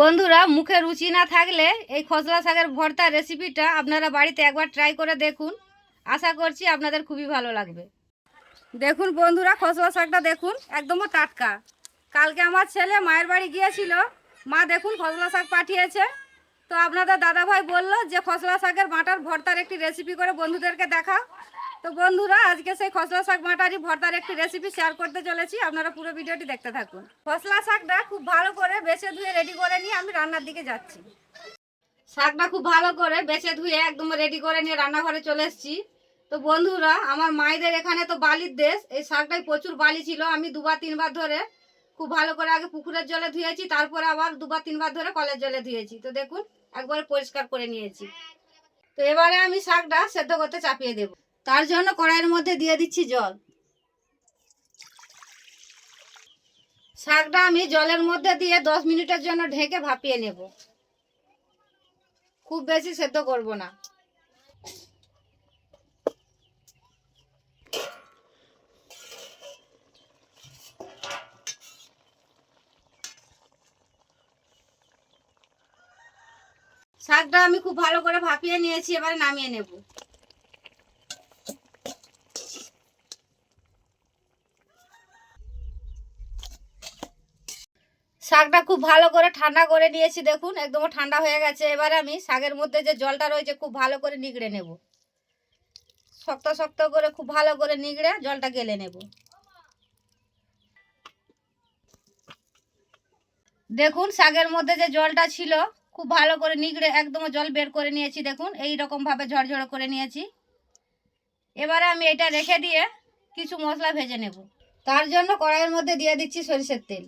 বন্ধুরা, মুখে রুচি না থাকলে এই খসলা শাকের ভর্তা রেসিপিটা আপনারা বাড়িতে একবার ট্রাই করে দেখুন। আশা করছি আপনাদের খুবই ভালো লাগবে। দেখুন বন্ধুরা খসলা শাকটা দেখুন একদম টাটকা। কালকে আমার ছেলে মায়ের বাড়ি গিয়েছিল। মা দেখুন খসলা শাক পাঠিয়েছে। তো আপনাদের দাদাভাই বলল যে খসলা শাকের বাটার ভর্তার একটি রেসিপি করে বন্ধুদেরকে দেখা তো বন্ধুরা, আজকে সেই খসলা শাক বাটারই ভর্তার একটি রেসিপি শেয়ার করতে চলেছি। আপনারা পুরো ভিডিওটি দেখতে থাকুন। খসলা শাকটা খুব ভালো করে বেছে ধুয়ে রেডি করে নিয়ে আমি রান্নার দিকে যাচ্ছি। শাকটা খুব ভালো করে বেছে ধুয়ে একদম রেডি করে নিয়ে রান্নাঘরে চলে এসেছি। তো বন্ধুরা, আমার মায়েদের এখানে তো বালির দেশ। এই শাকটাই প্রচুর বালি ছিল। আমি দুবার, তিনবার ধরে খুব ভালো করে আগে পুকুরের জলে ধুয়েছি, তারপরে আবার দুবার, তিনবার ধরে কলের জলে ধুয়েছি। তো দেখুন, একবারে পরিষ্কার করে নিয়েছি। তো এবারে আমি শাকটা সেদ্ধ করতে চাপিয়ে দেব। তার জন্য কড়াইয়ের মধ্যে দিয়ে দিচ্ছি জল। শাকটা আমি জলের মধ্যে দিয়ে দশ মিনিটের জন্য ঢেকে ভাপিয়ে নেব। খুব বেশি সেদ্ধ করব না। শাকটা আমি খুব ভালো করে ভাপিয়ে নিয়েছি, এবারে নামিয়ে নেব। শাকটা খুব ভালো করে ঠান্ডা করে নিয়েছি, দেখুন একদম ঠান্ডা হয়ে গেছে। এবারে আমি শাকের মধ্যে যে জলটা রয়েছে, খুব ভালো করে নিগড়ে নেব। শক্ত শক্ত করে খুব ভালো করে নিগড়ে জলটা গেলে নেব। দেখুন, শাকের মধ্যে যে জলটা ছিল, খুব ভালো করে নিগড়ে একদম জল বের করে নিয়েছি, দেখুন, এই রকম ভাবে ঝরঝরে করে নিয়েছি। এবারে আমি এটা রেখে দিয়ে কিছু মশলা ভেজে নেব। তার জন্য কড়াইয়ের মধ্যে দিয়ে দিচ্ছি সরিষের তেল।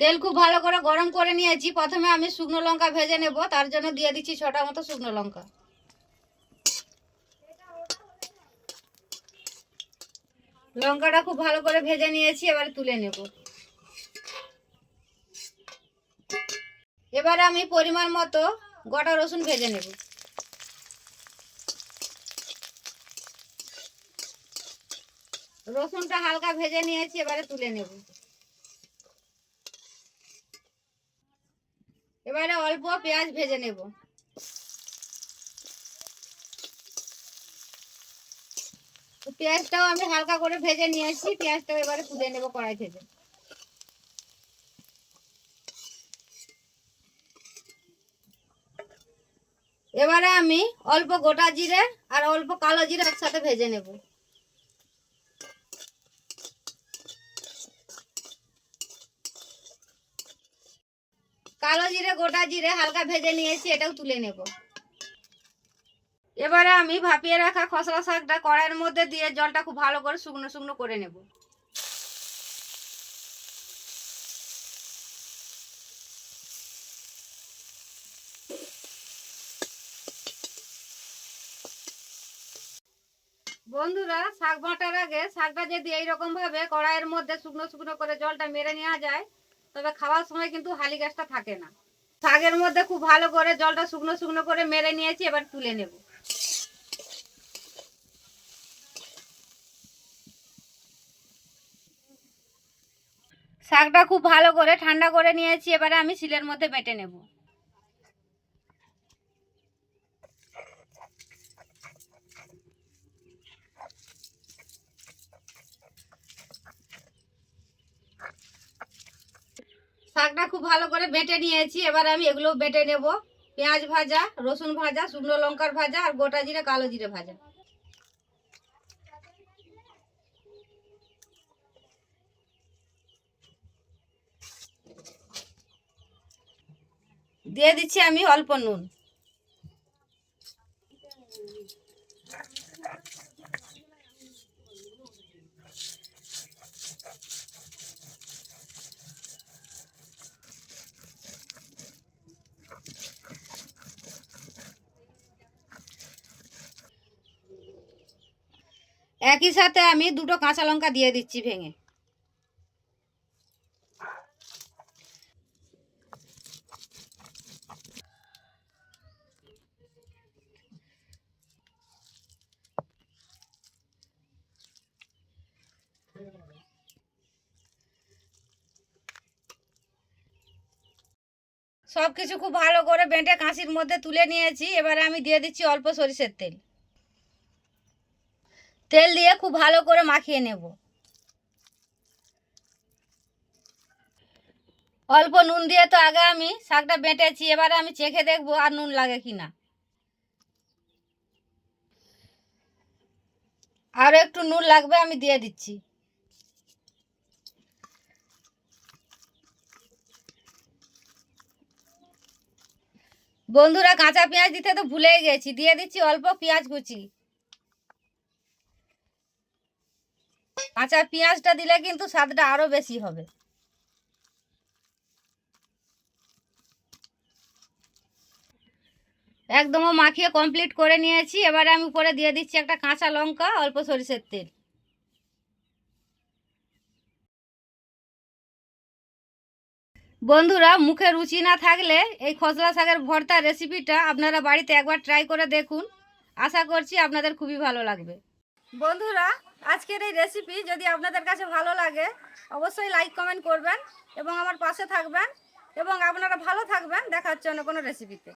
তেল খুব ভালো করে গরম করে নিয়েছি। প্রথমে আমি শুকনো লঙ্কা ভেজে নেব, তার জন্য দিয়ে দিচ্ছি ছটা মতো শুকনো লঙ্কা। লঙ্কাটা খুব ভালো করে ভেজে নিয়েছি, এবারে তুলে নেব। এবারে আমি পরিমাণ মতো গোটা রসুন ভেজে নেব। রসুনটা হালকা ভেজে নিয়েছি, এবারে তুলে নেব এবারে অল্প পেঁয়াজ ভেজে নেব। পেঁয়াজটাও আমি হালকা করে ভেজে নিয়েছি পেঁয়াজটাও এবারে তুলে নেব কড়াই থেকে। এবারে আমি অল্প গোটা জিরে আর অল্প কালো জিরে একসাথে ভেজে নেব। কালো জিরে, গোটা জিরে হালকা ভেজে নিয়েছি, এটাও তুলে নেব। এবারে আমি ভাপিয়ে রাখা খসড়া শাকটা কড়াইয়ের মধ্যে দিয়ে জলটা খুব ভালো করে শুকনো শুকনো করে নেব। বন্ধুরা, শাক বাটার আগে শাকটা যদি এইরকম ভাবে কড়াইয়ের মধ্যে শুকনো শুকনো করে জলটা মেরে নেওয়া যায় তবে খাওয়ার সময় কিন্তু হালি গাছটা থাকে না। শাগের মধ্যে খুব ভালো করে জলটা শুকনো শুকনো করে মেরে নিয়েছি, এবার তুলে নেব। শাকটা খুব ভালো করে ঠান্ডা করে নিয়েছি, এবারে আমি শিলের মধ্যে বেটে নেব। শাকটা খুব ভালো করে বেটে নিয়েছি। এবার আমি এগুলো বেটে নেব। পেঁয়াজ ভাজা, রসুন ভাজা, শুকনো লঙ্কার ভাজা আর গোটা জিরে, কালো জিরে ভাজা। দিয়ে দিচ্ছি আমি অল্প নুন। একই সাথে আমি দুটো কাঁচা লঙ্কা দিয়ে দিচ্ছি ভেঙে। সব কিছু খুব ভালো করে বেঁটে কাঁচির মধ্যে তুলে নিয়েছি। এবারে আমি দিয়ে দিচ্ছি অল্প সরিষের তেল। তেল দিয়ে খুব ভালো করে মাখিয়ে নেব। অল্প নুন দিয়ে তো আগে আমি শাকটা বেঁটেছি, এবারে আমি চেখে দেখব আর নুন লাগে কি না আরও একটু নুন লাগবে, আমি দিয়ে দিচ্ছি। বন্ধুরা, কাঁচা পেঁয়াজ দিতে তো ভুলেই গেছি, দিয়ে দিচ্ছি অল্প পেঁয়াজ কুচি। কাঁচা পেঁয়াজটা দিলে কিন্তু স্বাদটা আরও বেশি হবে। একদম মাখিয়ে কমপ্লিট করে নিয়েছি। এবারে আমি উপরে দিয়ে দিচ্ছি একটা কাঁচা লঙ্কা, অল্প সরিষের তেল। বন্ধুরা, মুখে রুচি না থাকলে এই খসলা শাকের ভর্তা রেসিপিটা আপনারা বাড়িতে একবার ট্রাই করে দেখুন। আশা করছি আপনাদের খুবই ভালো লাগবে। বন্ধুরা, আজকের এই রেসিপি যদি আপনাদের কাছে ভালো লাগে, অবশ্যই লাইক কমেন্ট করবেন এবং আমার পাশে থাকবেন এবং আপনারা ভালো থাকবেন, দেখার জন্য কোনো রেসিপিতে